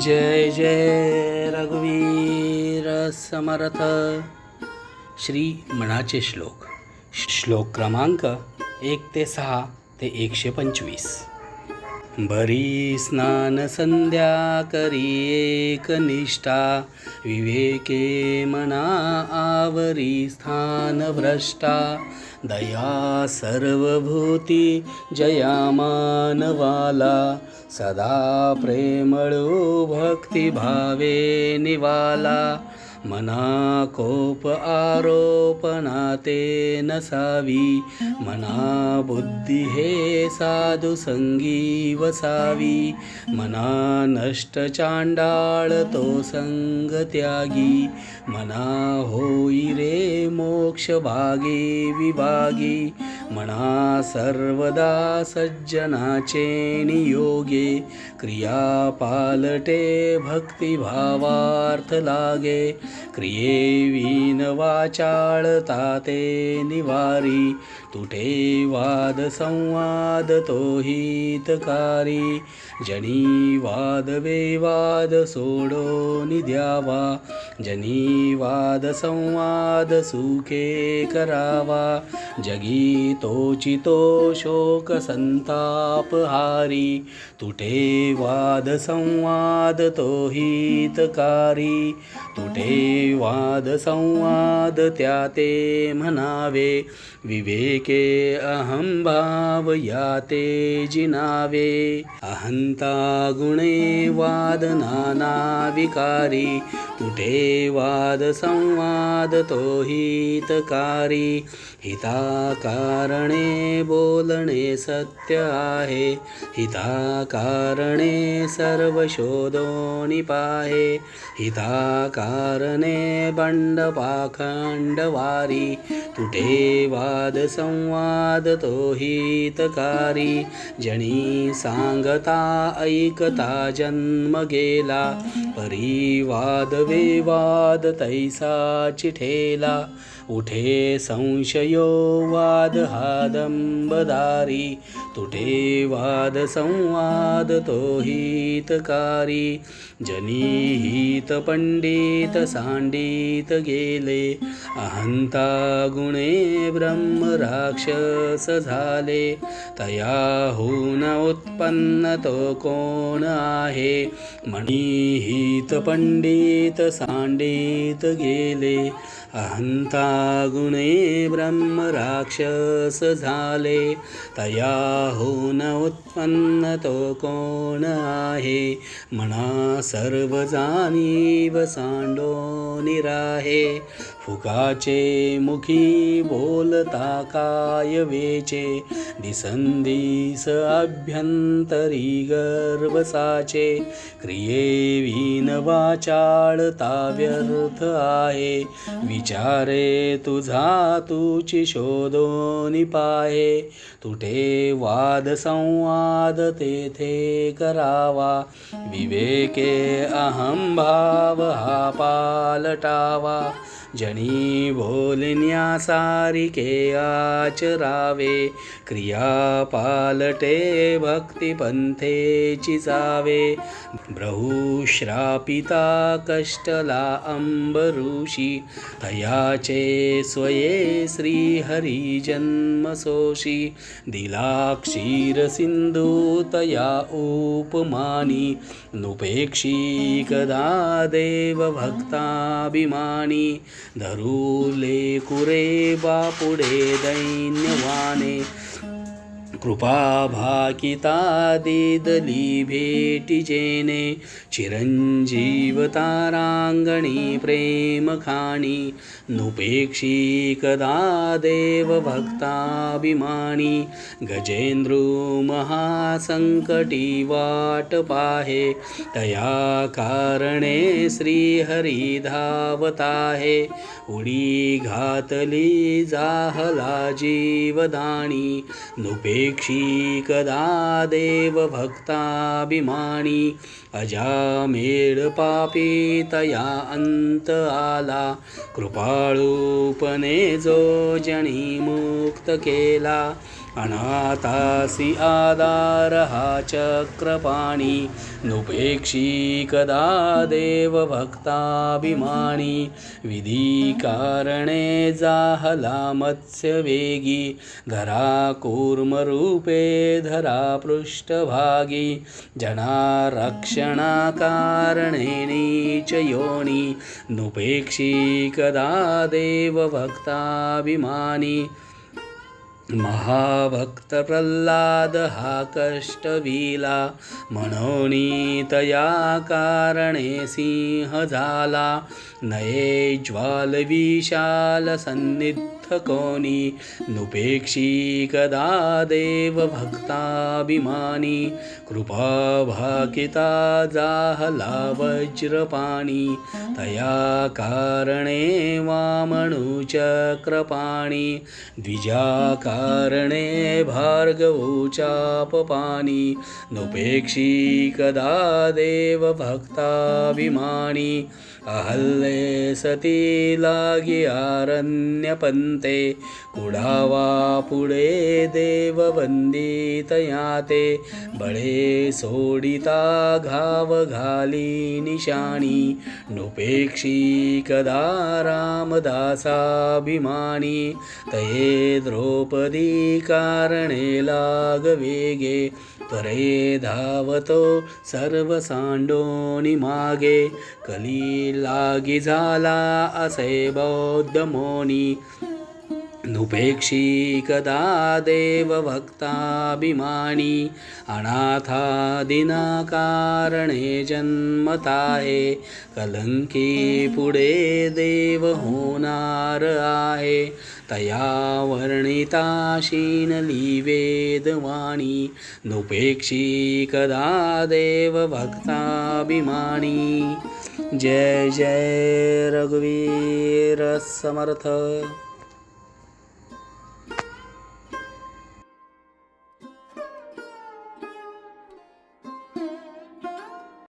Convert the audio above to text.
जय जय रघुवीर समर्थ. श्री मनाचे श्लोक. श्लोक क्रमांक एक ते सहा ते एकशे पंचवीस. बरी स्नान संध्या करी एकनिष्ठा विवेके मना आवरी स्थान भ्रष्टा. दया सर्वभूती जया मानवाला सदा प्रेमळू भक्तिभावे निवाला। मना कोप आरोपणा ते नसावी मना बुद्धी हे साधु संगी वसावी मना नष्ट चांडाळ तो संग त्यागी मना होई रे मोक्ष भागे विभागी। मना सर्वदा सज्जनाचे नियोगे क्रिया पालटे भक्तिभावार्थ लागे क्रियेविन वाचाळता ते निवारी तुटे वाद संवाद तो हितकारी जनी वाद वेवाद सोडो निद्यावा जनी वाद संवाद सुखे करावा जगी चितो चितो शोक संताप हारी। तुटे वाद संवाद तो हितकारी। तुटे वाद संवाद त्या ते म्हणावे। विवेके अहं भाव या ते जिनावे। अहंता गुणे वाद नाना विकारी। तुटे वाद संवाद तो हितकारी। हिताकार कारणे बोलणे सत्य आहे. हिता कारणे सर्व शोधोनी पाहे. हिता कारणे बंड पाखंड वारी तुटे वाद संवाद तो हितकारी. जणी सांगता ऐकता जन्म गेला. परिवाद विवाद तैसा चिठेला उठे संशयो वाद हादंबदारी तुटे वाद संवाद तो हितकारी। जनी हित पंडित सांडित गेले अहंता गुणे ब्रह्म राक्षस झाले। तयाहून उत्पन्न तो कोण आहे? मणिहित पंडित सांडित गेले. अहंता गुणे ब्रह्म राक्षस झाले. तयाहून उत्पन्न तो कोण आहे? म्हणा सर्व जाणीव सांडो निराहे फुकाचे मुखी बोलता काय वेचे? दिसंदिस अभ्यंतरी गर्वसाचे. क्रियेविन वाचाळता व्यर्थ आहे. विचारे तुझा तुची शोधोनी पाहे. तुटे वाद संवाद तेथे करावा. विवेके अहं भाव हा पालटावा. जनी बोलण्या सारिके आचरावे क्रिया पालटे भक्तिपंथेची जावे ब्रहुश्रापिता कष्टला अंबऋषी तयाचे स्वये श्रीहरी जन्मसोषी दिला क्षीरसिंधू तया उपमानी नुपेक्षी कदा देवभक्ताभिमानी धरुले कुरे बापुढे दैन्यवाने कृपा भाकिता दिदली भेटी जेने चिरंजीव तारांगणी प्रेम खाणी नुपेक्षी कदा देव भक्ताभिमानी गजेंद्रू महासंकटी वाट पाहे तया कारणे श्रीहरी उडी घातली जाहला जीवदाणी नुपेक्षी कदा देव भक्ताभिमानी अजामेळ पापी तया अंत आला. कृपाळूपणे जो जणी मुक्त केला अनाथासि आधारः चक्रपाणि नुपेक्षी कदा देवभक्ताभिमानी। विधिकारणे जाहला मत्स्यवेगी धरा कूर्मरूपे धरा पृष्ठभागी जनारक्षणाकारणे नीच योनि नुपेक्षी कदा देवभक्ताभिमानी। महाभक्त प्रल्हाद हा कष्टविला म्हणोनी तया कारणे सिंह झाला नये ज्वाल विशाल सन्निध कोणी नुपेक्षी कदा देव भक्ताभिमानी कृपा भाकिता जाहला वज्रपाणी तया कारणे वामणुचक्रपाणी द्विजा कारणे भार्गवोचापपाणी नुपेक्षी कदा देवभक्ताभिमानी अहल्ले सती लागी आरण्यपन्ते कुडावा पुढे देव वंदितया ते बळे सोडिता घाव घाली निशाणी नुपेक्षी कदा रामदासाभिमानी तये द्रौपदी कारणे लागवेगे त्वरे धावतो सर्व सांडोनी मागे. कली लागी झाला असे बौद्ध मोनी. नुपेक्षीकदा देवभक्ताभिमानी अनाथादिनाकारणे जन्मताहे कलंकी पुढे देव होणार आहे। तया वर्णिता शीनली वेदवाणी नुपेक्षीकदा देवभक्ताभिमानी। जय जय रघुवीर समर्थ।